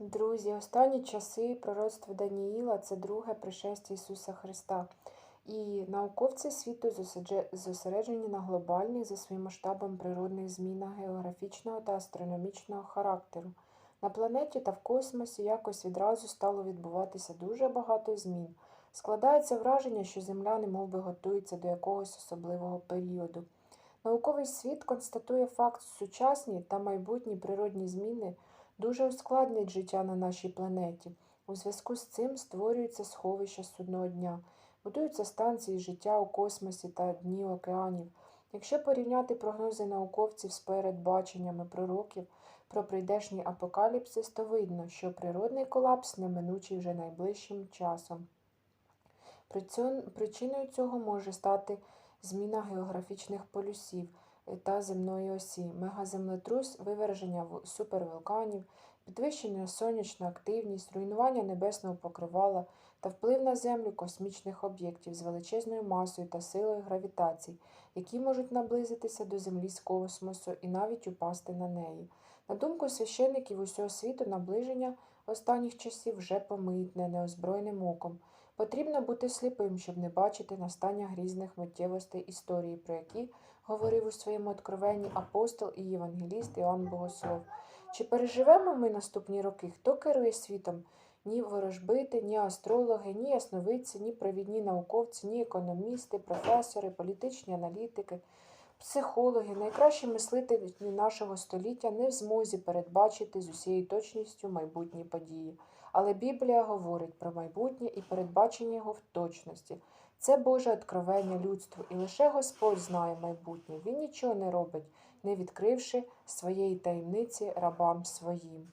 Друзі, останні часи пророцтво Даніїла це друге пришестя Ісуса Христа. І науковці світу зосереджені на глобальних за своїм масштабом природних змінах географічного та астрономічного характеру. На планеті та в космосі якось відразу стало відбуватися дуже багато змін. Складається враження, що Земля немов би готується до якогось особливого періоду. Науковий світ констатує факт, сучасні та майбутні природні зміни дуже ускладнять життя на нашій планеті. У зв'язку з цим створюються сховища судного дня, будуються станції життя у космосі та дні океанів. Якщо порівняти прогнози науковців з передбаченнями пророків про прийдешній апокаліпсис, то видно, що природний колапс неминучий вже найближчим часом. Причиною цього може стати зміна географічних полюсів та земної осі, мегаземлетрус, виверження супервулканів, підвищена сонячна активність, руйнування небесного покривала та вплив на Землю космічних об'єктів з величезною масою та силою гравітації, які можуть наблизитися до Землі з космосу і навіть упасти на неї. На думку священиків усього світу, наближення останніх часів вже помитне неозброєним оком. Потрібно бути сліпим, щоб не бачити настання грізних миттєвостей історії, про які говорив у своєму откровенні апостол і євангеліст Іоанн Богослов. Чи переживемо ми наступні роки? Хто керує світом? Ні ворожбити, ні астрологи, ні ясновидці, ні провідні науковці, ні економісти, професори, політичні аналітики, психологи, найкращі мислителі нашого століття не в змозі передбачити з усією точністю майбутні події. Але Біблія говорить про майбутнє і передбачення його в точності. Це Боже откровення людству, і лише Господь знає майбутнє. Він нічого не робить, не відкривши своєї таємниці рабам своїм.